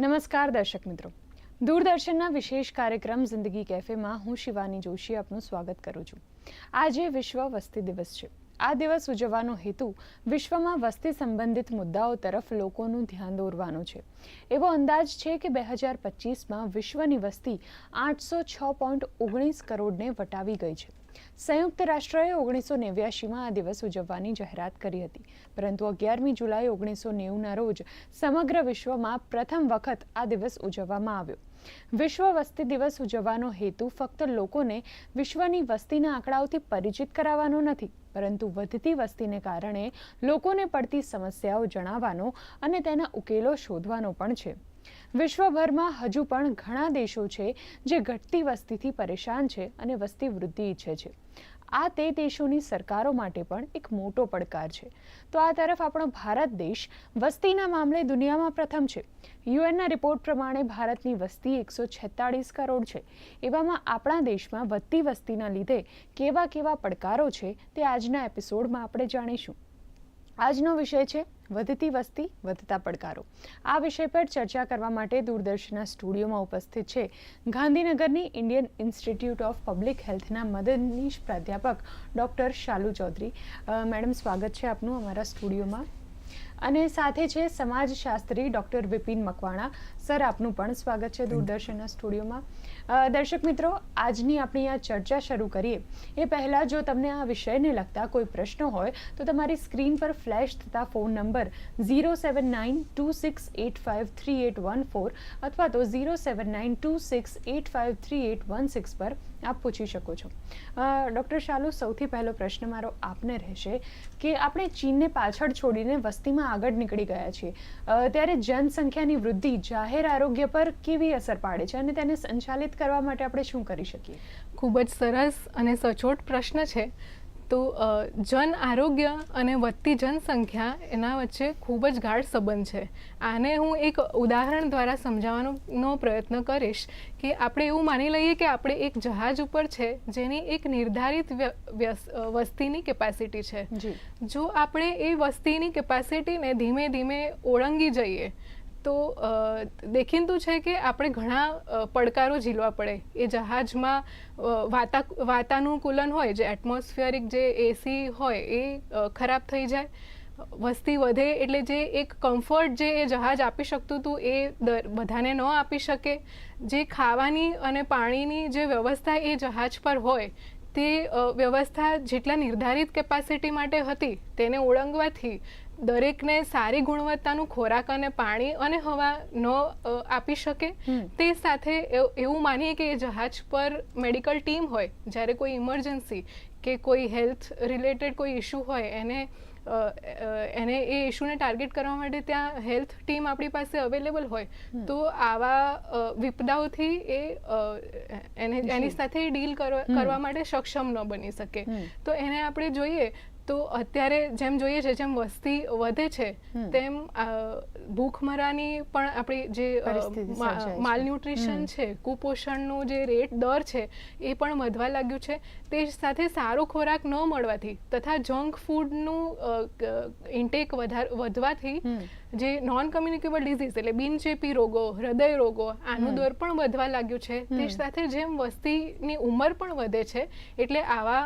નમસ્કાર દર્શક મિત્રો. દૂરદર્શનના વિશેષ કાર્યક્રમ જિંદગી કેફેમાં હું શિવાની જોશી આપનું સ્વાગત કરું છું. આજે વિશ્વ વસ્તી દિવસ છે. આ દિવસ ઉજવવાનો હેતુ વિશ્વમાં વસ્તી સંબંધિત મુદ્દાઓ તરફ લોકોનું ધ્યાન દોરવાનો છે. એવો અંદાજ છે કે બે હજાર પચીસમાં વિશ્વની વસ્તી આઠસો છ પોઈન્ટ ઓગણીસ કરોડને વટાવી ગઈ છે. સંયુક્ત રાષ્ટ્રએ ઓગણીસો નેવ્યાસીમાં આ દિવસ ઉજવવાની જાહેરાત કરી હતી. પરંતુ અગિયારમી જુલાઈ ઓગણીસો નેવુંના રોજ સમગ્ર વિશ્વમાં પ્રથમ વખત આ દિવસ ઉજવવામાં આવ્યો. વિશ્વ વસ્તી દિવસ ઉજવવાનો હેતુ ફક્ત લોકોને વિશ્વની વસ્તીના આંકડાઓથી પરિચિત કરાવવાનો નથી, પરંતુ વધતી વસ્તીને કારણે લોકોને પડતી સમસ્યાઓ જણાવવાનો અને તેના ઉકેલો શોધવાનો પણ છે. વિશ્વભરમાં હજુ પણ ઘણા દેશો છે જે ઘટતી વસ્તીથી પરેશાન છે અને વસ્તી વૃદ્ધિ ઈચ્છે છે. આ તે દેશોની સરકારો માટે પણ એક મોટો પડકાર છે. તો આ તરફ આપણો ભારત દેશ વસ્તીના મામલે દુનિયામાં પ્રથમ છે. યુએનના રિપોર્ટ પ્રમાણે ભારતની વસ્તી એકસો છેતાળીસ કરોડ છે. એવામાં આપણા દેશમાં વધતી વસ્તીના લીધે કેવા કેવા પડકારો છે તે આજના એપિસોડમાં આપણે જાણીશું. આજનો વિષય છે વધતી વસ્તી વધતા પડકારો. આ વિષય પર ચર્ચા કરવા માટે દૂરદર્શનના સ્ટુડિયોમાં ઉપસ્થિત છે ગાંધીનગરની ઇન્ડિયન ઇન્સ્ટિટ્યૂટ ઓફ પબ્લિક હેલ્થના મદદનીશ પ્રાધ્યાપક ડૉક્ટર શાલુ ચૌધરી. મેડમ સ્વાગત છે આપનું અમારા સ્ટુડિયોમાં. અને સાથે છે સમાજશાસ્ત્રી ડૉક્ટર વિપિન મકવાણા. સર આપનું પણ સ્વાગત છે દૂરદર્શનના સ્ટુડિયોમાં. દર્શક મિત્રો, આજની આપણી આ ચર્ચા શરૂ કરીએ. એ પહેલાં જો તમને આ વિષયને લગતા કોઈ પ્રશ્નો હોય, તો તમારી સ્ક્રીન પર ફ્લેશ થતા phone number zero seven nine two six eight five three eight one four અથવા તો zero seven nine two six eight five three eight one six પર આપ પૂછી શકો છો. ડૉક્ટર શાલુ, સૌથી પહેલો પ્રશ્ન મારો આપને રહેશે કે આપણે ચીનને પાછળ છોડીને વસ્તીમાં આગળ નીકળી ગયા છીએ. ત્યારે જનસંખ્યાની વૃદ્ધિ જાહેર આરોગ્ય પર કેવી અસર પાડે છે અને તેને સંચાલિત કરવા માટે આપણે શું કરી શકીએ? ખૂબ જ સરસ અને સચોટ પ્રશ્ન છે. તો જન આરોગ્ય અને વધતી જનસંખ્યા એના વચ્ચે ખૂબ જ ગાઢ સંબંધ છે. આને હું એક ઉદાહરણ દ્વારા સમજાવવાનો પ્રયત્ન કરીશ કે આપણે એવું માની લઈએ કે આપણે એક જહાજ ઉપર છે જેની એક નિર્ધારિત વસ્તીની કેપેસિટી છે. જો આપણે એ વસ્તીની કેપેસિટીને ધીમે ધીમે ઓળંગી જઈએ તો દેખીતું છે કે આપણે ઘણા પડકારો ઝીલવા પડે. એ જહાજમાં વાતા વાતાનુકૂલન હોય, જે એટમોસ્ફિયરિક જે એસી હોય, એ ખરાબ થઈ જાય. વસ્તી વધે એટલે જે એક કમ્ફર્ટ જે એ જહાજ આપી શકતું હતું, એ દર- બધાને ન આપી શકે. જે ખાવાની અને પાણીની જે વ્યવસ્થા એ જહાજ પર હોય, તે વ્યવસ્થા જેટલા નિર્ધારિત કેપેસિટી માટે હતી, તેને ઓળંગવાથી દરેકને સારી ગુણવત્તાનું ખોરાક અને પાણી અને હવા ન આપી શકે તે સાથે એવું માનીએ કે એ જહાજ પર મેડિકલ ટીમ હોય જ્યારે કોઈ ઇમરજન્સી કે કોઈ હેલ્થ રિલેટેડ કોઈ ઇશ્યુ હોય એને એને એ ઇશ્યુને ટાર્ગેટ કરવા માટે ત્યાં હેલ્થ ટીમ આપણી પાસે અવેલેબલ હોય તો આવા વિપદાઓથી એ એને એની સાથે ડીલ કરવા માટે સક્ષમ ન બની શકે. તો એને આપણે જોઈએ તો અત્યારે જેમ જોઈએ છે જેમ વસ્તી વધે છે તેમ ભૂખમરાની પણ આપણી જે. માલન્યુટ્રિશન છે. કુપોષણનો જે રેટ દર છે એ પણ વધવા લાગ્યું છે. તે સાથે સારો ખોરાક ન મળવાથી તથા જંક ફૂડનું ઇન્ટેક વધાર વધવાથી જે નોન કમ્યુનિકેબલ ડિઝીઝ એટલે બિનચેપી રોગો હૃદય રોગો આનું દર પણ વધવા લાગ્યું છે. તે સાથે જેમ વસ્તીની ઉંમર પણ વધે છે એટલે આવા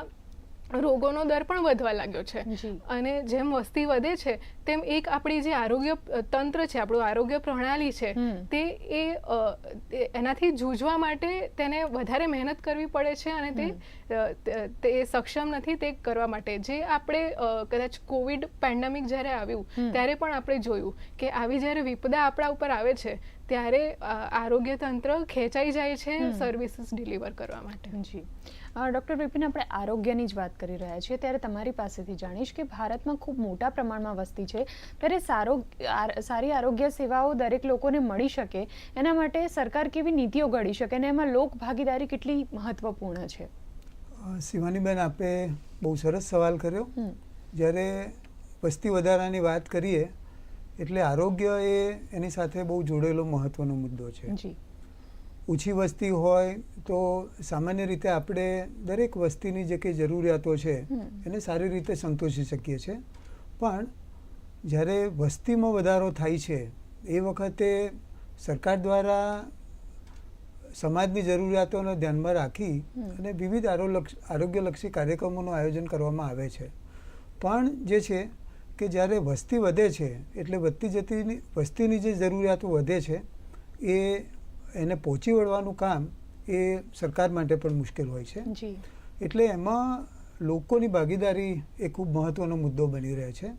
રોગોનો દર પણ વધવા લાગ્યો છે. અને જેમ વસ્તી વધે છે તેમ એક આપણી જે આરોગ્ય તંત્ર છે આપણું આરોગ્ય પ્રણાલી છે તે એ એનાથી જૂજવા માટે તેને વધારે મહેનત કરવી પડે છે અને તે તે- સક્ષમ નથી તે કરવા માટે. જે આપણે કદાચ કોવિડ પેન્ડેમિક જ્યારે આવ્યું ત્યારે પણ આપણે જોયું કે આવી જ્યારે વિપદા આપણા ઉપર આવે છે ત્યારે આરોગ્ય તંત્ર ખેંચાઈ જાય છે સર્વિસીસ ડિલિવર કરવા માટે. જી. ડૉક્ટર વિપિન આપણે આરોગ્યની જ વાત કરી રહ્યા છીએ. ત્યારે તમારી પાસેથી જાણીશ કે ભારતમાં ખૂબ મોટા પ્રમાણમાં વસ્તી છે. ત્યારે સારો સારી આરોગ્ય સેવાઓ દરેક લોકોને મળી શકે. એના માટે સરકાર કેવી નીતિઓ ઘડી શકે અને એમાં લોક ભાગીદારી કેટલી મહત્વપૂર્ણ છે? શિવાનીબેન આપે બહુ સરસ સવાલ કર્યો. જ્યારે વસ્તી વધારાની વાત કરીએ એટલે આરોગ્ય એ એની સાથે બહુ જોડેલો મહત્વનો મુદ્દો છે. જી. ઓછી વસ્તી હોય તો સામાન્ય રીતે આપણે દરેક વસ્તીની જે કંઈ જરૂરિયાતો છે એને સારી રીતે સંતોષી શકીએ છીએ. પણ જ્યારે વસ્તીમાં વધારો થાય છે એ વખતે સરકાર દ્વારા સમાજની જરૂરિયાતોને ધ્યાનમાં રાખી અને વિવિધ આરોગ્યલક્ષ- આરોગ્યલક્ષી કાર્યક્રમોનું આયોજન કરવામાં આવે છે. પણ જે છે કે જ્યારે વસ્તી વધે છે એટલે વધતી જતી વસ્તીની જે જરૂરિયાતો વધે છે એ એને પહોંચી વળવાનું કામ એ સરકાર માટે પણ મુશ્કેલ હોય છે. એટલે એમાં લોકોની ભાગીદારી એ ખૂબ મહત્ત્વનો મુદ્દો બની રહે છે.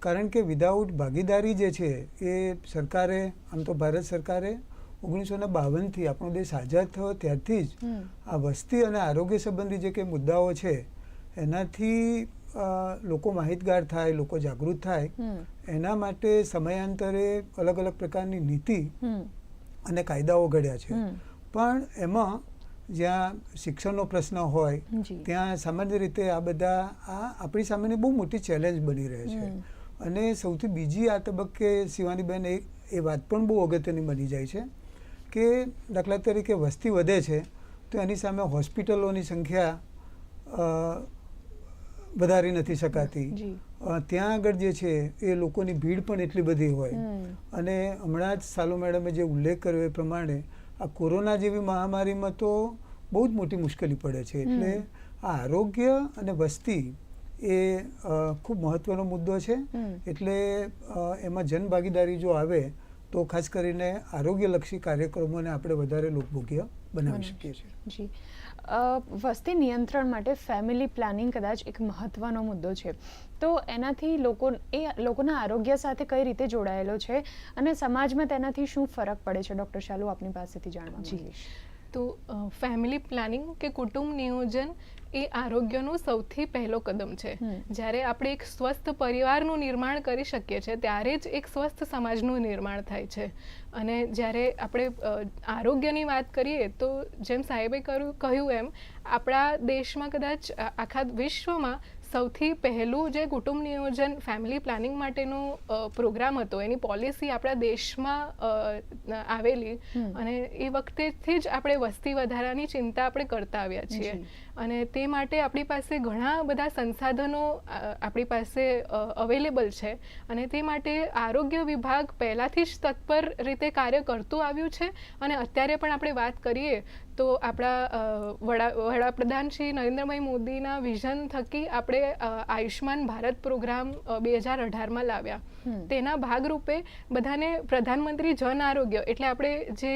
કારણ કે વિધાઉટ ભાગીદારી જે છે એ સરકારે આમ તો ભારત સરકારે ઓગણીસો ને બાવનથી આપણો દેશ આઝાદ થયો ત્યારથી જ આ વસ્તી અને આરોગ્ય સંબંધી જે કંઈ મુદ્દાઓ છે એનાથી લોકો માહિતગાર થાય લોકો જાગૃત થાય. એના માટે સમયાંતરે અલગ અલગ પ્રકારની નીતિ અને કાયદાઓ ઘડ્યા છે. પણ એમાં જ્યાં શિક્ષણનો પ્રશ્ન હોય ત્યાં સામાન્ય રીતે આ બધા આ આપણી સામેની બહુ મોટી ચેલેન્જ બની રહે છે. અને સૌથી બીજી આ તબક્કે શિવાનીબેન એ એ વાત પણ બહુ અગત્યની બની જાય છે કે દાખલા તરીકે વસ્તી વધે છે તો એની સામે હોસ્પિટલોની સંખ્યા વધારી નથી શકાતી. ત્યાં આગળ જે છે એ લોકોની ભીડ પણ એટલી બધી હોય. અને હમણાં જ સાલો મેડમે જે ઉલ્લેખ કર્યો એ પ્રમાણે આ કોરોના જેવી મહામારીમાં તો બહુ જ મોટી મુશ્કેલી પડે છે. એટલે આ આરોગ્ય અને વસ્તી એ ખૂબ મહત્વનો મુદ્દો છે. એટલે એમાં જનભાગીદારી જો આવે તો ખાસ કરીને આરોગ્યલક્ષી કાર્યક્રમોને આપણે વધારે લોકભોગ્ય બનાવી શકીએ છીએ. જી. વસ્તી નિયંત્રણ માટે ફેમિલી પ્લાનિંગ કદાચ એક મહત્વનો મુદ્દો છે. તો એનાથી લોકો એ લોકોના આરોગ્ય સાથે કઈ રીતે જોડાયેલો છે અને સમાજમાં તેનાથી શું ફરક પડે છે? ડૉક્ટર શાલુ આપની પાસેથી જાણવા જી. તો ફેમિલી પ્લાનિંગ કે કુટુંબ નિયોજન એ આરોગ્યનો સૌથી પહેલો કદમ છે. જ્યારે આપણે એક સ્વસ્થ પરિવારનું નિર્માણ કરી શકીએ છીએ ત્યારે જ એક સ્વસ્થ સમાજનું નિર્માણ થાય છે. અને જ્યારે આપણે આરોગ્યની વાત કરીએ તો જેમ સાહેબે કહ્યું એમ આપણા દેશમાં કદાચ આખા વિશ્વમાં સૌથી પહેલું જે કુટુંબ નિયોજન ફેમિલી પ્લાનિંગ માટેનો પ્રોગ્રામ હતો એની પોલિસી આપણા દેશમાં આવેલી અને એ વખતેથી જ આપણે વસ્તી વધારાની ચિંતા આપણે કરતા આવ્યા છીએ. અને તે માટે આપણી પાસે ઘણા બધા સંસાધનો આપણી પાસે અવેલેબલ છે. અને તે માટે આરોગ્ય વિભાગ પહેલાંથી જ તત્પર રીતે કાર્ય કરતું આવ્યું છે. અને અત્યારે પણ આપણે વાત કરીએ તો આપણા વડા, વડાપ્રધાન શ્રી નરેન્દ્રભાઈ મોદીના વિઝન થકી આપણે આયુષ્યમાન ભારત પ્રોગ્રામ બે હજાર અઢારમાં લાવ્યા. તેના ભાગરૂપે બધાને પ્રધાનમંત્રી જન આરોગ્ય એટલે આપણે જે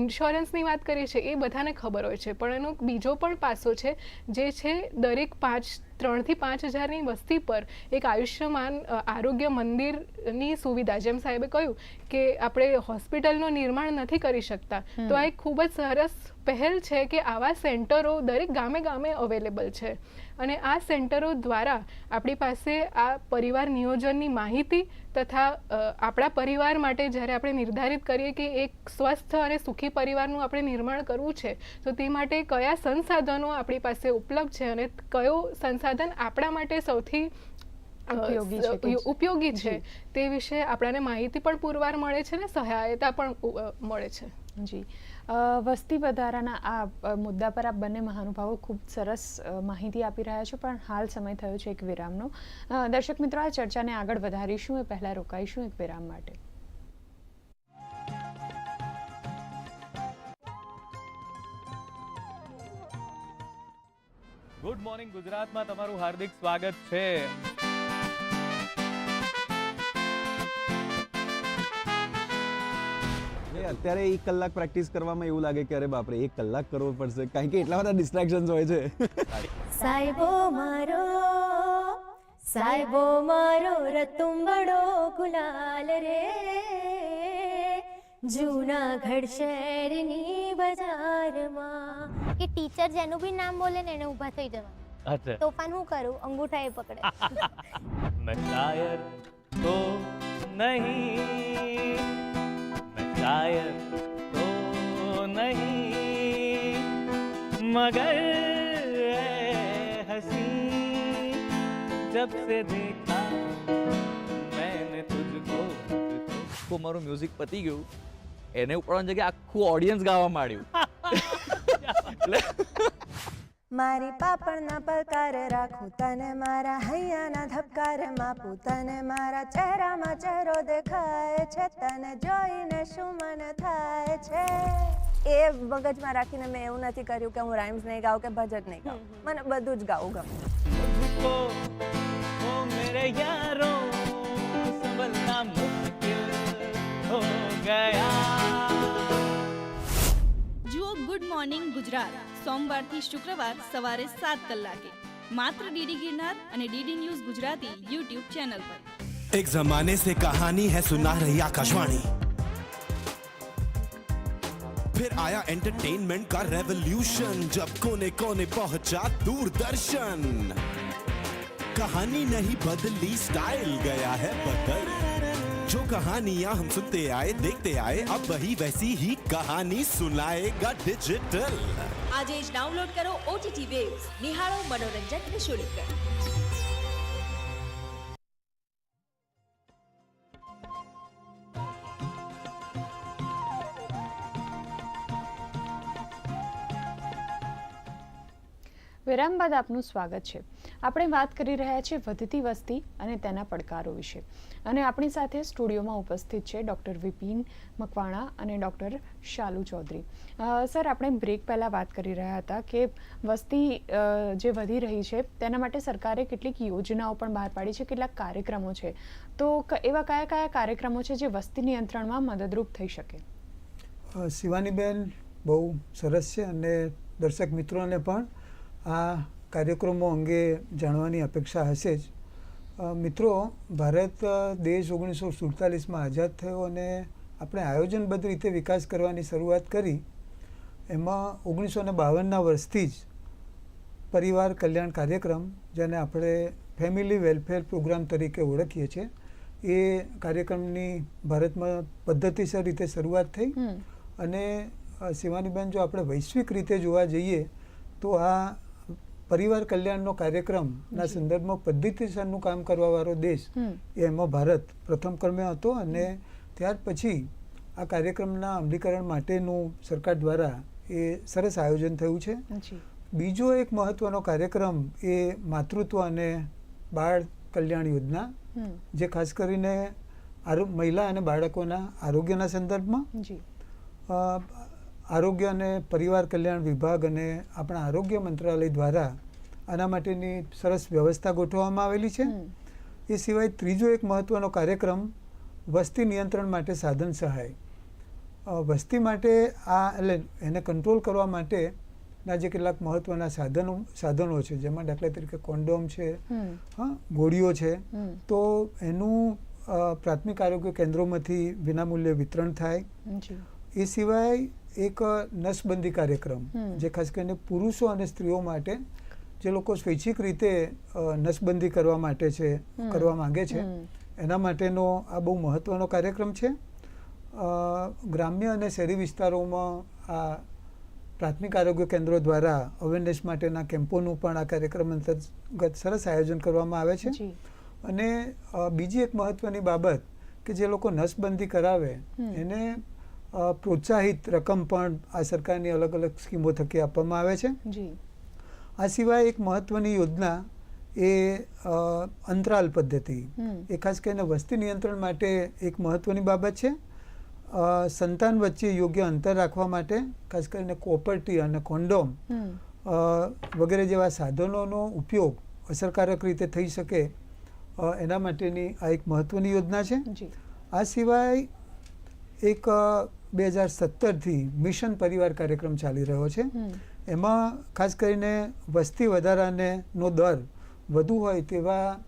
ઇન્સ્યોરન્સની વાત કરીએ છીએ એ બધાને ખબર હોય છે. પણ એનો બીજો પણ પાસો છે જે છે દરેક પાંચ ત્રણથી પાંચ હજારની વસ્તી પર એક આયુષ્યમાન આરોગ્ય મંદિરની સુવિધા. જેમ સાહેબે કહ્યું કે આપણે હોસ્પિટલનું નિર્માણ નથી કરી શકતા. તો આ એક ખૂબ જ સરસ પહેલ છે કે આવા સેન્ટરો દરેક ગામે ગામે અવેલેબલ છે. અને આ સેન્ટરો દ્વારા આપણી પાસે આ પરિવાર નિયોજનની માહિતી તથા આપણા પરિવાર માટે જ્યારે આપણે નિર્ધારિત કરીએ કે એક સ્વસ્થ અને સુખી પરિવારનું આપણે નિર્માણ કરવું છે તો તે માટે કયા સંસાધનો આપણી પાસે ઉપલબ્ધ છે અને કયો સંસાધન આપણા માટે સૌથી ઉપયોગી છે. તે વિશે આપણને માહિતી પણ પુરવાર મળે છે ને સહાયતા પણ મળે છે. જી. વસ્તી વધારાના આ મુદ્દા પર આ બંને મહાનુભાવો ખૂબ સરસ માહિતી આપી રહ્યા છે, પણ હાલ સમય થયો છે એક વિરામનો. દર્શક મિત્રો, આ ચર્ચાને આગળ વધારીશું, એ પહેલાં રોકાઈશું એક વિરામ માટે. ગુડ મોર્નિંગ ગુજરાતમાં, તમારું હાર્દિક સ્વાગત છે. અત્યારે એક કલાક પ્રેક્ટિસ કરવામાં એવું લાગે કે અરે બાપરે એક કલાક કરવો પડશે. કારણ કે એટલા બધા ડિસ્ટ્રેક્શન્સ હોય છે. સાહેબો મારો સાહેબો મારો રતુંબડો ગુલાલ રે. જૂનાગઢ શહેરની બજારમાં. કે ટીચર જેનું બી નામ બોલે ને એને ઊભા થઈ જવાનું. તોફાન હું કરું? અંગૂઠા એ પકડે. મેં શાયર તો નહીં. मैं शायर तो नहीं मगर ऐ हंसी जब से देखा मैंने तुझको આખું મારું મ્યુઝિક પતી ગયું એને ઉપડવાની જગ્યાએ આખું ઓડિયન્સ ગાવા માંડ્યું એટલે મારી પાપણના પલકાર રાખું તને મારા હૈયાના ધબકારે માપું તને મારા ચહેરામાં ચહેરો દેખાય છે તને જોઈને શું મન થાય છે? એ મગજમાં રાખીને મેં એવું નથી કર્યું કે હું રાઇમ્સ નહીં ગાઉં કે ભજન નહીં ગાઉં. મને બધું જ ગાવું ગમે. જુઓ ગુડ મોર્નિંગ ગુજરાત. સોમવારથી શુક્રવાર સવારે સાત કલાકે માત્ર ડીડી ગિરનાર અને DD news Gujarati YouTube channel પર एक जमाने से कहानी है सुना रही आकाशवाणी फिर आया एंटरटेनमेंट का रेवोल्यूशन जब कोने कोने पहुंचा दूरदर्शन कहानी नहीं बदली स्टाइल गया है बदल जो कहानियां हम सुनते आए देखते आए अब वही वैसी ही कहानी सुनाएगा डिजिटल આજે જ ડાઉનલોડ કરો ઓટીટી વેવ્સ નિહાળો મનોરંજન નિઃશુલ્ક. વિરામ બાદ આપનું સ્વાગત છે. આપણે વાત કરી રહ્યા છીએ વધતી વસ્તી અને તેના પડકારો વિશે. અને આપણી સાથે સ્ટુડિયોમાં ઉપસ્થિત છે ડૉક્ટર વિપિન મકવાણા અને ડૉક્ટર શાલુ ચૌધરી. સર, આપણે બ્રેક પહેલાં વાત કરી રહ્યા હતા કે વસ્તી જે વધી રહી છે, તેના માટે સરકારે કેટલીક યોજનાઓ પણ બહાર પાડી છે, કેટલાક કાર્યક્રમો છે. તો એવા કયા કયા કાર્યક્રમો છે જે વસ્તી નિયંત્રણમાં મદદરૂપ થઈ શકે? શિવાનીબેન બહુ સરસ છે અને દર્શક મિત્રોને પણ આ કાર્યક્રમો અંગે જાણવાની અપેક્ષા હશે જ. મિત્રો ભારત દેશ ઓગણીસો સુડતાલીસમાં આઝાદ થયો અને આપણે આયોજનબદ્ધ રીતે વિકાસ કરવાની શરૂઆત કરી. એમાં ઓગણીસો ને બાવનના વર્ષથી જ પરિવાર કલ્યાણ કાર્યક્રમ જેને આપણે ફેમિલી વેલફેર પ્રોગ્રામ તરીકે ઓળખીએ છીએ એ કાર્યક્રમની ભારતમાં પદ્ધતિસર રીતે શરૂઆત થઈ. અને શિવાનીબેન જો આપણે વૈશ્વિક રીતે જોવા જઈએ તો આ પરિવાર કલ્યાણનો કાર્યક્રમના સંદર્ભમાં પદ્ધતિસરનું કામ કરવાવાળો દેશ એમાં ભારત પ્રથમ ક્રમે હતો અને ત્યાર પછી આ કાર્યક્રમના અમલીકરણ માટેનું સરકાર દ્વારા એ સરસ આયોજન થયું છે. બીજો એક મહત્વનો કાર્યક્રમ એ માતૃત્વ અને બાળ કલ્યાણ યોજના જે ખાસ કરીને મહિલા અને બાળકોના આરોગ્યના સંદર્ભમાં. આરોગ્ય અને પરિવાર કલ્યાણ વિભાગ અને આપણા આરોગ્ય મંત્રાલય દ્વારા આના માટેની સરસ વ્યવસ્થા ગોઠવવામાં આવેલી છે. એ સિવાય ત્રીજો એક મહત્વનો કાર્યક્રમ વસ્તી નિયંત્રણ માટે સાધન સહાય. વસ્તી માટે આ એટલે એને કંટ્રોલ કરવા માટેના જે કેટલાક મહત્વના સાધનો સાધનો છે જેમાં દાખલા તરીકે કોન્ડોમ છે હા ગોળીઓ છે તો એનું પ્રાથમિક આરોગ્ય કેન્દ્રોમાંથી વિનામૂલ્યે વિતરણ થાય. એ સિવાય એક નસબંધી કાર્યક્રમ જે ખાસ કરીને પુરુષો અને સ્ત્રીઓ માટે જે લોકો સ્વૈચ્છિક રીતે નસબંધી કરવા માટે છે કરવા માંગે છે એના માટેનો આ બહુ મહત્વનો કાર્યક્રમ છે. ગ્રામ્ય અને શહેરી વિસ્તારોમાં આ પ્રાથમિક આરોગ્ય કેન્દ્રો દ્વારા અવેરનેસ માટેના કેમ્પોનું પણ આ કાર્યક્રમ અંતર્ગત સરસ આયોજન કરવામાં આવે છે. અને બીજી એક મહત્વની બાબત કે જે લોકો નસબંધી કરાવે એને પ્રોત્સાહિત રકમ પણ આ સરકારની અલગ અલગ સ્કીમો થકી આપવામાં આવે છે. જી. આ સિવાય એક મહત્વની યોજના એ અંતરાલ પદ્ધતિ. એ ખાસ કરીને વસ્તી નિયંત્રણ માટે એક મહત્વની બાબત છે. સંતાન વચ્ચે યોગ્ય અંતર રાખવા માટે ખાસ કરીને કોપર્ટી અને કોન્ડોમ વગેરે જેવા સાધનોનો ઉપયોગ અસરકારક રીતે થઈ શકે એના માટેની આ એક મહત્વની યોજના છે. આ સિવાય એક બે હજાર સત્તરથી મિશન પરિવાર કાર્યક્રમ ચાલી રહ્યો છે. એમાં ખાસ કરીને વસ્તી વધારાને નો દર વધુ હોય તેવા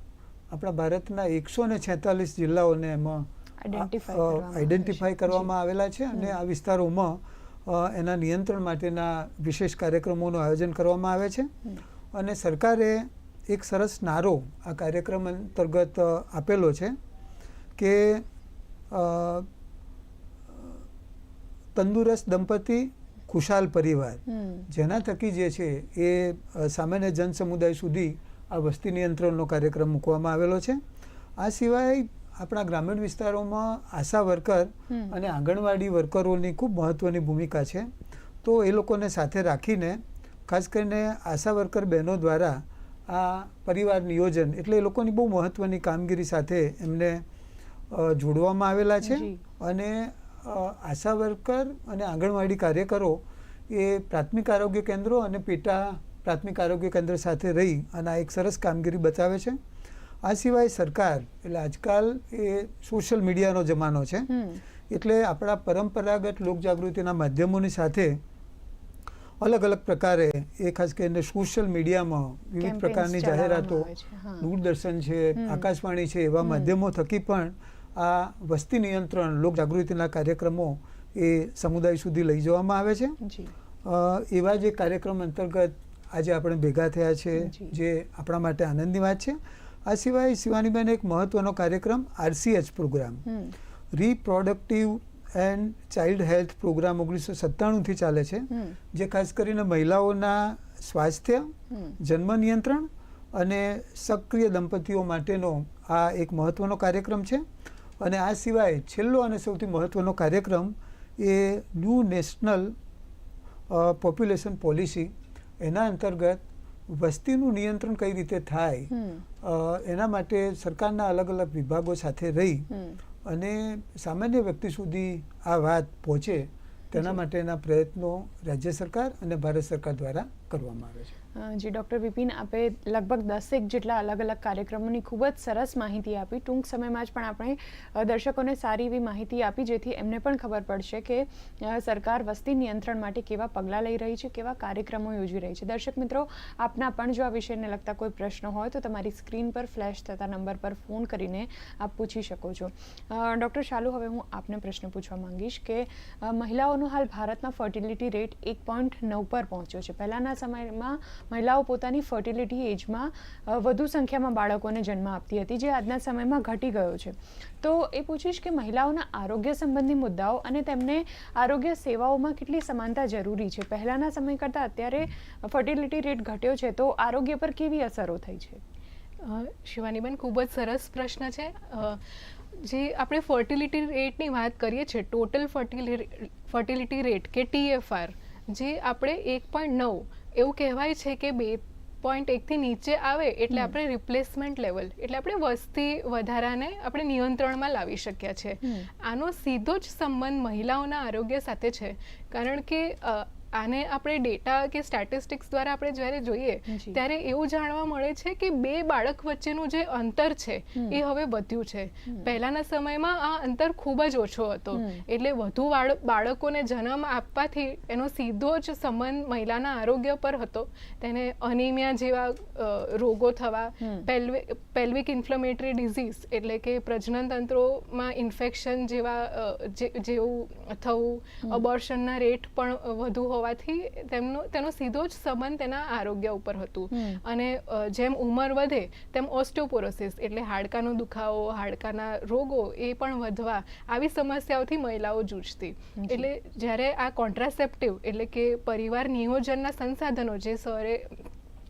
આપણા ભારતના એકસો ને છેતાલીસ જિલ્લાઓને એમાં આઈડેન્ટિફાય આઈડેન્ટિફાઈ કરવામાં આવેલા છે અને આ વિસ્તારોમાં એના નિયંત્રણ માટેના વિશેષ કાર્યક્રમોનું આયોજન કરવામાં આવે છે. અને સરકારે એક સરસ નારો આ કાર્યક્રમ અંતર્ગત આપેલો છે કે તંદુરસ્ત દંપતી ખુશાલ પરિવાર. જેના થકી જે છે એ સામાન્ય જન સમુદાય સુધી આ વસ્તી નિયંત્રણનો કાર્યક્રમ મૂકવામાં આવેલો છે. આ સિવાય આપણા ગ્રામીણ વિસ્તારોમાં આશા વર્કર અને આંગણવાડી વર્કરોની ખૂબ મહત્ત્વની ભૂમિકા છે. તો એ લોકોને સાથે રાખીને ખાસ કરીને આશા વર્કર બહેનો દ્વારા આ પરિવાર નિયોજન એટલે એ લોકોની બહુ મહત્ત્વની કામગીરી સાથે એમને જોડવામાં આવેલા છે અને આશા વર્કર અને આંગણવાડી કાર્યકરો એ પ્રાથમિક આરોગ્ય કેન્દ્રો અને પેટા પ્રાથમિક આરોગ્ય કેન્દ્ર સાથે રહી અને આ એક સરસ કામગીરી બતાવે છે. આ સિવાય સરકાર એટલે આજકાલ એ સોશિયલ મીડિયાનો જમાનો છે. એટલે આપણા પરંપરાગત લોકજાગૃતિના માધ્યમોની સાથે અલગ અલગ પ્રકારે એ ખાસ કરીને સોશિયલ મીડિયામાં વિવિધ પ્રકારની જાહેરાતો. દૂરદર્શન છે આકાશવાણી છે એવા માધ્યમો થકી પણ આ વસ્તી નિયંત્રણ લોકજાગૃતિના કાર્યક્રમો એ સમુદાય સુધી લઈ જવામાં આવે છે. એવા જે કાર્યક્રમ અંતર્ગત આજે આપણે ભેગા થયા છે જે. આપણા માટે આનંદની વાત છે. આ સિવાય શિવાનીબેન એક મહત્વનો કાર્યક્રમ RCH program. Reproductive and child health program ઓગણીસો સત્તાણુંથી ચાલે છે જે ખાસ કરીને મહિલાઓના સ્વાસ્થ્ય જન્મ નિયંત્રણ અને સક્રિય દંપતીઓ માટેનો આ એક મહત્વનો કાર્યક્રમ છે. અને આ સિવાય છેલ્લો અને સૌથી મહત્ત્વનો કાર્યક્રમ એ ન્યૂ નેશનલ પોપ્યુલેશન પોલિસી. એના અંતર્ગત વસ્તીનું નિયંત્રણ કઈ રીતે થાય એના માટે સરકારના અલગ અલગ વિભાગો સાથે રહી અને સામાન્ય વ્યક્તિ સુધી આ વાત પહોંચે તેના માટેના પ્રયત્નો રાજ્ય સરકાર અને ભારત સરકાર દ્વારા કરવામાં આવે છે. જી ડૉક્ટર વિપિન આપે લગભગ દસેક જેટલા અલગ અલગ કાર્યક્રમોની ખૂબ જ સરસ માહિતી આપી. ટૂંક સમયમાં જ પણ આપણે દર્શકોને સારી એવી માહિતી આપી, જેથી એમને પણ ખબર પડશે કે સરકાર વસ્તી નિયંત્રણ માટે કેવા પગલાં લઈ રહી છે, કેવા કાર્યક્રમો યોજી રહી છે. દર્શક મિત્રો, આપના પણ જો આ વિષયને લગતા કોઈ પ્રશ્ન હોય, તો તમારી સ્ક્રીન પર ફ્લેશ થતા નંબર પર ફોન કરીને આપ પૂછી શકો છો. ડૉક્ટર શાલુ, હવે હું આપને પ્રશ્ન પૂછવા માંગીશ કે મહિલાઓનો હાલ ભારતમાં ફર્ટિલિટી રેટ એક પોઈન્ટ નવ પર પહોંચ્યો છે. પહેલાંના સમયમાં મહિલાઓ પોતાની ફર્ટિલિટી એજમાં વધુ સંખ્યામાં બાળકોને જન્મ આપતી હતી, જે આજના સમયમાં ઘટી ગયો છે. તો એ પૂછીશ કે મહિલાઓના આરોગ્ય સંબંધી મુદ્દાઓ અને તેમને આરોગ્ય સેવાઓમાં કેટલી સમાનતા જરૂરી છે? પહેલાંના સમય કરતાં અત્યારે ફર્ટિલિટી રેટ ઘટ્યો છે, તો આરોગ્ય પર કેવી અસરો થઈ છે? શિવાનીબેન, ખૂબ જ સરસ પ્રશ્ન છે. જે આપણે ફર્ટિલિટી રેટની વાત કરીએ છીએ ટોટલ ફર્ટિલિટી રેટ કે ટીએફઆર જે આપણે એક પોઈન્ટ નવ એવું કહેવાય છે કે બે પોઈન્ટ એકથી નીચે આવે એટલે આપણે રિપ્લેસમેન્ટ લેવલ એટલે આપણે વસ્તી વધારાને આપણે નિયંત્રણમાં લાવી શક્યા છે આનો સીધો જ સંબંધ મહિલાઓના આરોગ્ય સાથે છે. કારણ કે આને આપણે ડેટા કે સ્ટેટિસ્ટિક્સ દ્વારા આપણે જ્યારે જોઈએ ત્યારે એવું જાણવા મળે છે કે બે બાળક વચ્ચેનું જે અંતર છે એ હવે વધ્યું છે. પહેલાના સમયમાં આ અંતર ખૂબ જ ઓછો હતો. એટલે વધુ બાળકોને જન્મ આપવાથી એનો સીધો જ સંબંધ મહિલાના આરોગ્ય પર હતો. તેને અનિમિયા જેવા રોગો થવા. પેલ્વિક ઇન્ફ્લેમેટરી ડિઝીઝ એટલે કે પ્રજનન તંત્રોમાં ઇન્ફેક્શન જેવા જેવું થવું અબોર્શનના રેટ પણ વધુ હોવાથી તેમનો તેનો સીધો જ સંબંધ તેના આરોગ્ય ઉપર હતું. અને જેમ ઉંમર વધે તેમ ઓસ્ટિયોપોરોસિસ એટલે હાડકાનો દુખાવો હાડકાના રોગો એ પણ વધવા આવી સમસ્યાઓથી મહિલાઓ જૂજતી. એટલે જ્યારે આ કોન્ટ્રાસેપ્ટિવ એટલે કે પરિવાર નિયોજનના સંસાધનો જે સરે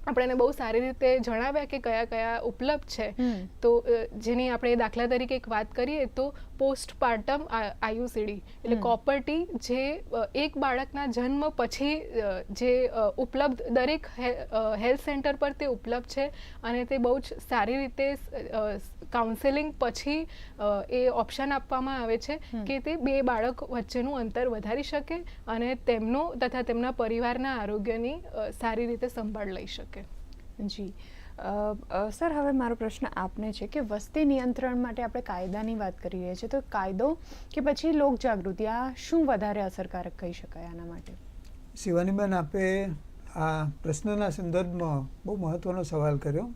આપણને બહુ સારી રીતે જણાવ્યા કે કયા કયા ઉપલબ્ધ છે. તો જેની આપણે દાખલા તરીકે એક વાત કરીએ તો પોસ્ટપાર્ટમ આયુસીડી એટલે કોપર્ટી જે એક બાળકના જન્મ પછી જે ઉપલબ્ધ દરેક હેલ્થ સેન્ટર પર તે ઉપલબ્ધ છે અને તે બહુ જ સારી રીતે કાઉન્સેલિંગ પછી એ ઓપ્શન આપવામાં આવે છે કે તે બે બાળક વચ્ચેનું અંતર વધારી શકે અને તેમનો તથા તેમના પરિવારના આરોગ્યની સારી રીતે સંભાળ લઈ શકે. જી. સર હવે મારો પ્રશ્ન આપને છે કે વસ્તી નિયંત્રણ માટે આપણે કાયદાની વાત કરી રહ્યા છીએ તો કાયદો કે પછી લોકજાગૃતિ આ શું વધારે અસરકારક કહી શકાય આના માટે? શિવાનીબેન આપે આ પ્રશ્નના સંદર્ભમાં બહુ મહત્વનો સવાલ કર્યો.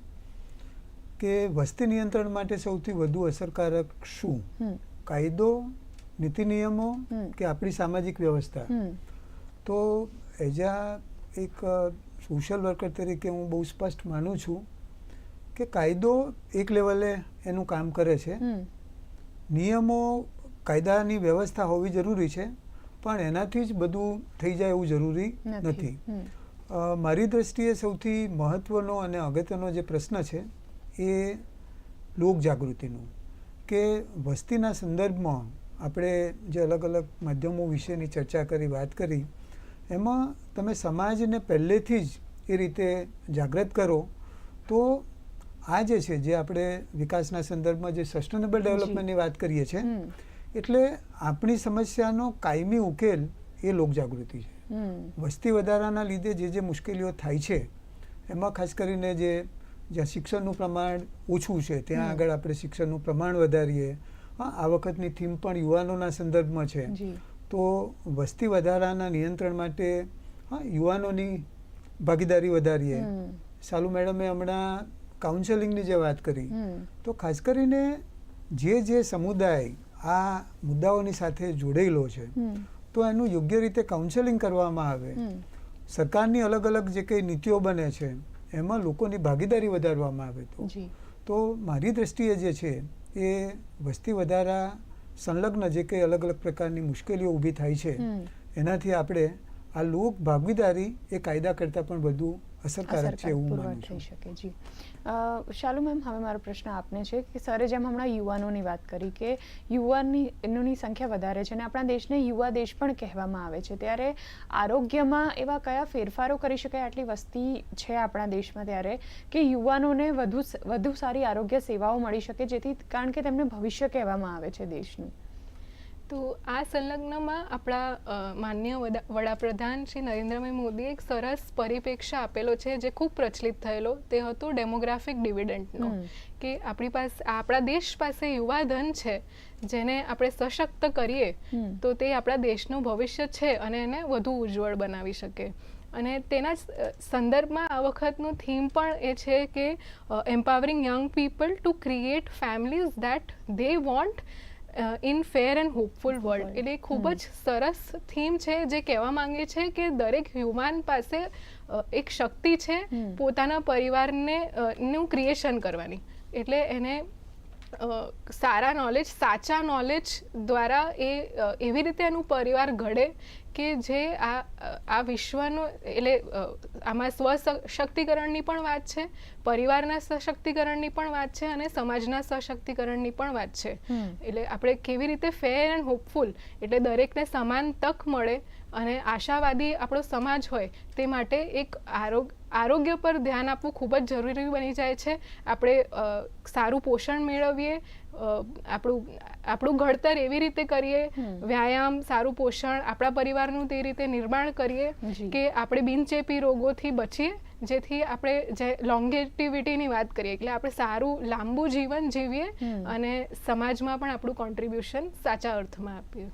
કે વસ્તી નિયંત્રણ માટે સૌથી વધુ અસરકારક શું? કાયદો નીતિ નિયમો કે આપણી સામાજિક વ્યવસ્થા? તો એઝ અ એક સોશિયલ વર્કર તરીકે હું બહુ સ્પષ્ટ માનું છું કે કાયદો એક લેવલે એનું કામ કરે છે. નિયમો કાયદાની વ્યવસ્થા હોવી જરૂરી છે પણ એનાથી જ બધું થઈ જાય એવું જરૂરી નથી. મારી દ્રષ્ટિએ સૌથી મહત્વનો અને અગત્યનો જે પ્રશ્ન છે એ લોક જાગૃતિનું. કે વસ્તીના સંદર્ભમાં આપણે જે અલગ અલગ માધ્યમો વિશેની ચર્ચા કરી વાત કરી એમાં તમે સમાજને પહેલેથી જ એ રીતે જાગૃત કરો તો આ જે છે જે આપણે વિકાસના સંદર્ભમાં જે સસ્ટેનેબલ ડેવલપમેન્ટની વાત કરીએ છીએ એટલે આપણી સમસ્યાનો કાયમી ઉકેલ એ લોકજાગૃતિ છે. વસ્તી વધારાના લીધે જે જે મુશ્કેલીઓ થાય છે એમાં ખાસ કરીને જે જ્યાં શિક્ષણનું પ્રમાણ ઓછું છે ત્યાં આગળ આપણે શિક્ષણનું પ્રમાણ વધારીએ. હા આ વખતની થીમ પણ યુવાનોના સંદર્ભમાં છે. તો વસ્તી વધારાના નિયંત્રણ માટે હા યુવાનોની ભાગીદારી વધારીએ. સાલુ મેડમે હમણાં કાઉન્સેલિંગની જે વાત કરી તો ખાસ કરીને જે જે સમુદાય આ મુદ્દાઓની સાથે જોડાયેલો છે તો એનું યોગ્ય રીતે કાઉન્સેલિંગ કરવામાં આવે. સરકારની અલગ અલગ જે કંઈ નીતિઓ બને છે એમાં લોકોની ભાગીદારી વધારવામાં આવે તો. તો મારી દ્રષ્ટિએ જે છે એ વસ્તી વધારા સંલગ્ન જે કંઈ અલગ અલગ પ્રકારની મુશ્કેલીઓ ઊભી થાય છે એનાથી આપણે આ લોક ભાગીદારી એ કાયદા કરતાં પણ વધુ અસરકારક છે એવું માનું થઈ શકે જી. શાલુ મેમ હવે મારો પ્રશ્ન આપને છે કે સરે જેમ હમણાં યુવાનોની વાત કરી કે યુવાનની સંખ્યા વધારે છે અને આપણા દેશને યુવા દેશ પણ કહેવામાં આવે છે ત્યારે આરોગ્યમાં એવા કયા ફેરફારો કરી શકાય? આટલી વસ્તી છે આપણા દેશમાં ત્યારે કે યુવાનોને વધુ વધુ સારી આરોગ્ય સેવાઓ મળી શકે જેથી કારણ કે તેમને ભવિષ્ય કહેવામાં આવે છે દેશનું? તો આ સંલગ્નમાં આપણા માન્ય વડાપ્રધાન શ્રી નરેન્દ્રભાઈ મોદીએ એક સરસ પરિપ્રેક્ષ્ય આપેલો છે જે ખૂબ પ્રચલિત થયેલો. તે હતો ડેમોગ્રાફિક ડિવિડન્ડનો. કે આપણી પાસે આપણા દેશ પાસે યુવા ધન છે જેને આપણે સશક્ત કરીએ તો તે આપણા દેશનું ભવિષ્ય છે અને એને વધુ ઉજ્જવળ બનાવી શકે. અને તેના સંદર્ભમાં આ વખતનું થીમ પણ એ છે કે empowering young people to create families that they want in fair and hopeful world. એટલે ખૂબ જ સરસ થીમ છે જે કહેવા માંગે છે કે દરેક હ્યુમાન પાસે એક શક્તિ છે પોતાના પરિવારને નું ક્રિએશન કરવાની. એટલે એને સારા નોલેજ સાચા નોલેજ દ્વારા એ એવી રીતે એનું પરિવાર ઘડે કે જે આ આ વિશ્વનો એટલે આમાં સ્વશક્તિકરણની પણ વાત છે પરિવારના સશક્તિકરણની પણ વાત છે અને સમાજના સશક્તિકરણની પણ વાત છે. એટલે આપણે કેવી રીતે ફેર એન્ડ હોપફુલ એટલે દરેકને સમાન તક મળે અને આશાવાદી આપણો સમાજ હોય તે માટે એક આરોગ આરોગ્ય પર ધ્યાન આપવું ખૂબ જ જરૂરી બની જાય છે. આપણે સારું પોષણ મેળવીએ આપણું આપણું ઘડતર એવી રીતે કરીએ વ્યાયામ સારું પોષણ આપણા પરિવારનું તે રીતે નિર્માણ કરીએ કે આપણે બિનચેપી રોગોથી બચીએ જેથી આપણે જે લોંગેટિવિટીની વાત કરીએ એટલે આપણે સારું લાંબુ જીવન જીવીએ અને સમાજમાં પણ આપણું કોન્ટ્રીબ્યુશન સાચા અર્થમાં આપીએ.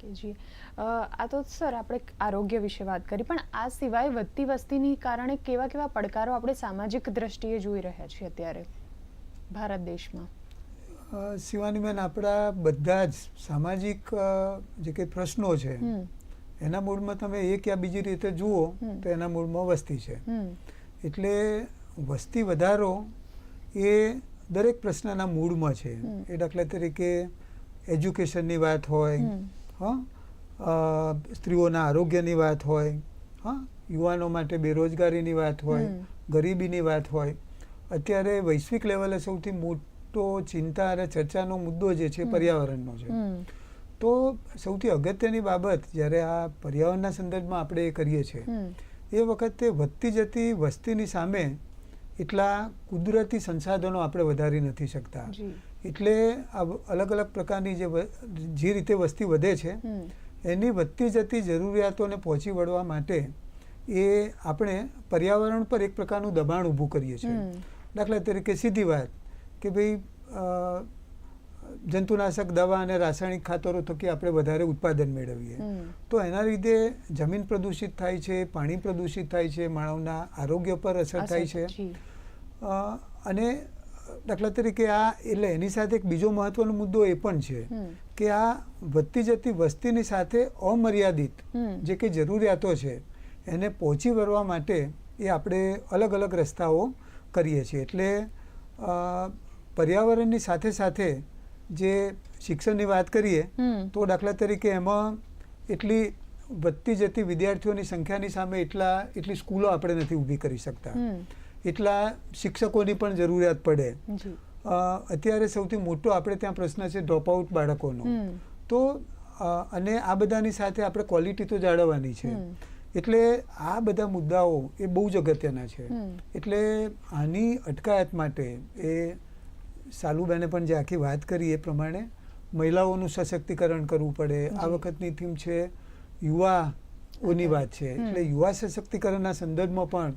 શકીએ છીએ. આ તો સર આપણે આરોગ્ય વિશે વાત કરી પણ આ સિવાય વધતી વસ્તીની કારણે કેવા કેવા પડકારો આપણે સામાજિક દ્રષ્ટિએ જોઈ રહ્યા છીએ અત્યારે ભારત દેશમાં? શિવાનીબેન આપણા બધા જ સામાજિક જે કંઈ પ્રશ્નો છે એના મૂળમાં તમે એક યા બીજી રીતે જુઓ તો એના મૂળમાં વસ્તી છે. એટલે વસ્તી વધારો એ દરેક પ્રશ્નના મૂળમાં છે. એ દાખલા તરીકે એજ્યુકેશનની વાત હોય. હા? સ્ત્રીઓના આરોગ્યની વાત હોય હા? યુવાનો માટે બેરોજગારીની વાત હોય ગરીબીની વાત હોય. અત્યારે વૈશ્વિક લેવલે સૌથી મોટો ચિંતા અને ચર્ચાનો મુદ્દો જે છે પર્યાવરણનો છે. તો સૌથી અગત્યની બાબત જ્યારે આ પર્યાવરણના સંદર્ભમાં આપણે એ કરીએ છીએ એ વખતે વધતી જતી વસ્તીની સામે એટલા કુદરતી સંસાધનો આપણે વધારી નથી શકતા. એટલે આ અલગ અલગ પ્રકારની જે જે રીતે વસ્તી વધે છે એની વધતી જતી જરૂરિયાતોને પહોંચી વળવા માટે એ આપણે પર્યાવરણ પર એક પ્રકારનું દબાણ ઊભું કરીએ છીએ. દાખલા તરીકે સીધી વાત કે ભાઈ જંતુનાશક દવા અને રાસાયણિક ખાતરો થકી આપણે વધારે ઉત્પાદન મેળવીએ. તો એના લીધે જમીન પ્રદૂષિત થાય છે પાણી પ્રદૂષિત થાય છે માનવના આરોગ્ય પર અસર થાય છે. અને દાખલા તરીકે આ એટલે એની સાથે એક બીજો મહત્વનો મુદ્દો એ પણ છે કે આ વધતી જતી વસ્તીની સાથે અમર્યાદિત જે કે જરૂરિયાતો છે એને પહોંચી વળવા માટે એ આપણે અલગ અલગ રસ્તાઓ કરીએ છીએ. એટલે પર્યાવરણની સાથે સાથે જે શિક્ષણની વાત કરીએ તો દાખલા તરીકે એમાં એટલી વધતી જતી વિદ્યાર્થીઓની સંખ્યાની સામે એટલા એટલી સ્કૂલો આપણે નથી ઊભી કરી શકતા. એટલા શિક્ષકોની પણ જરૂરિયાત પડે. અત્યારે સૌથી મોટો આપણે ત્યાં પ્રશ્ન છે ડ્રોપ આઉટ બાળકોનો. તો અને આ બધાની સાથે આપણે ક્વોલિટી તો જાળવવાની છે. એટલે આ બધા મુદ્દાઓ એ બહુ જ અગત્યના છે. એટલે આની અટકાયત માટે એ સાલુબેને પણ જે આખી વાત કરી એ પ્રમાણે મહિલાઓનું સશક્તિકરણ કરવું પડે. આ વખતની થીમ છે યુવાઓની વાત છે. એટલે યુવા સશક્તિકરણના સંદર્ભમાં પણ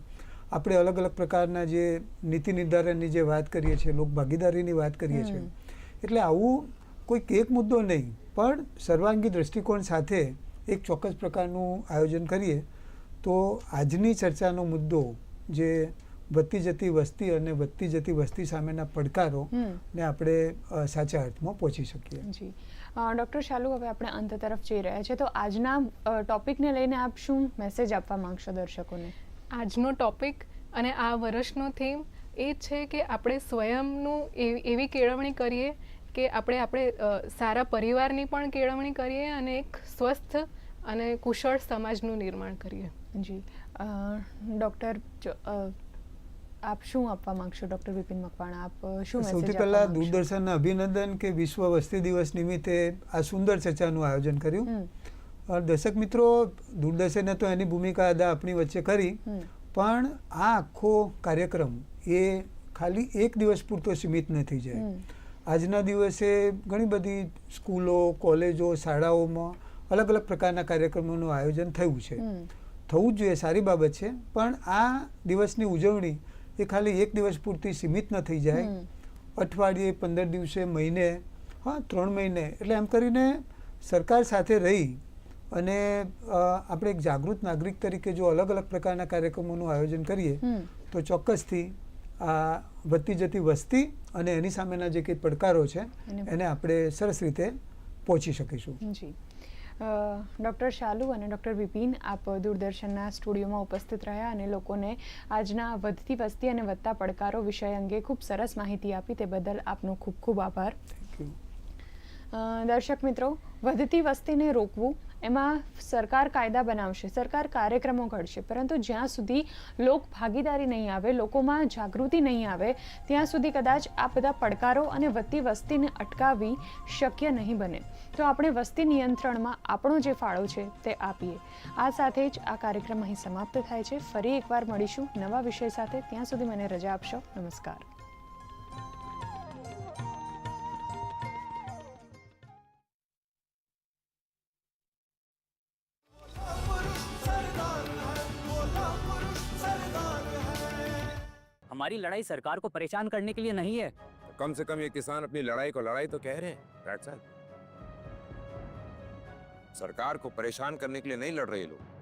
આપણે અલગ અલગ પ્રકારના જે નીતિ નિર્ધારણની જે વાત કરીએ છીએ લોક ભાગીદારીની વાત કરીએ છીએ એટલે આવું કોઈક એક મુદ્દો નહીં પણ સર્વાંગી દ્રષ્ટિકોણ સાથે એક ચોક્કસ પ્રકારનું આયોજન કરીએ તો આજની ચર્ચાનો મુદ્દો જે વધતી જતી વસ્તી અને વધતી જતી વસ્તી સામેના પડકારો ને આપણે સાચા અર્થમાં પહોંચી શકીએ. જી. ડૉક્ટર શાલુ હવે આપણે અંત તરફ જઈ રહ્યા છે તો આજના ટોપિકને લઈને આપ શું મેસેજ આપવા માંગશો દર્શકોને? આજનો ટોપિક અને આ વર્ષનો થીમ એ છે કે આપણે સ્વયંનું એવી એવી કેળવણી કરીએ કે આપણે આપણે સારા પરિવારની પણ કેળવણી કરીએ અને એક સ્વસ્થ અને કુશળ સમાજનું નિર્માણ કરીએ. જી. ડૉક્ટર આપ શું આપવા માંગશો? ડૉક્ટર વિપિન મકવાણા આપ શું સૌથી પહેલાં દૂરદર્શનને અભિનંદન કે વિશ્વ વસ્તી દિવસ નિમિત્તે આ સુંદર ચર્ચાનું આયોજન કર્યું. દર્શક મિત્રો દૂરદર્શને તો એની ભૂમિકા અદા આપણી વચ્ચે કરી પણ આ આખો કાર્યક્રમ એ ખાલી એક દિવસ પૂરતો સીમિત નથી જાય. આજના દિવસે ઘણી બધી સ્કૂલો કોલેજો શાળાઓમાં અલગ અલગ પ્રકારના કાર્યક્રમોનું આયોજન થયું છે. થવું જ જોઈએ સારી બાબત છે પણ આ દિવસની ઉજવણી એ ખાલી એક દિવસ પૂરતી સીમિત ન થઈ જાય. અઠવાડિયે પંદર દિવસે મહિને હા ત્રણ મહિને એટલે એમ કરીને સરકાર સાથે રહી અને આપણે એક જાગૃત નાગરિક તરીકે જો અલગ અલગ પ્રકારના કાર્યક્રમોનું આયોજન કરીએ તો ચોક્કસથી આ વધતી જતી વસ્તી અને એની સામેના જે કંઈ પડકારો છે એને- આપણે સરસ રીતે પહોંચી શકીશું. જી. ડૉક્ટર શાલુ અને ડૉક્ટર વિપિન આપ દૂરદર્શનના સ્ટુડિયોમાં ઉપસ્થિત રહ્યા અને લોકોને આજના વધતી વસ્તી અને વધતા પડકારો વિષય અંગે ખૂબ સરસ માહિતી આપી તે બદલ આપનો ખૂબ ખૂબ આભાર. દર્શક મિત્રો વધતી વસ્તીને રોકવું એમાં સરકાર કાયદા બનાવશે, સરકાર કાર્યક્રમો ઘડશે. પરંતુ જ્યાં સુધી લોક ભાગીદારી નહીં આવે, લોકોમાં જાગૃતિ નહીં આવે, ત્યાં સુધી કદાચ આ બધા પડકારો અને વધતી વસ્તીને અટકાવવી શક્ય નહીં બને. તો આપણે વસ્તી નિયંત્રણમાં આપણો જે ફાળો છે તે આપીએ. આ સાથે જ આ કાર્યક્રમ અહીં સમાપ્ત થાય છે. ફરી એકવાર મળીશું નવા વિષય સાથે. ત્યાં સુધી મને રજા આપશો. નમસ્કાર. हमारी लड़ाई सरकार को परेशान करने के लिए नहीं है कम से कम ये किसान अपनी लड़ाई को लड़ाई तो कह रहे हैं. सरकार को परेशान करने के लिए नहीं लड़ रहे लोग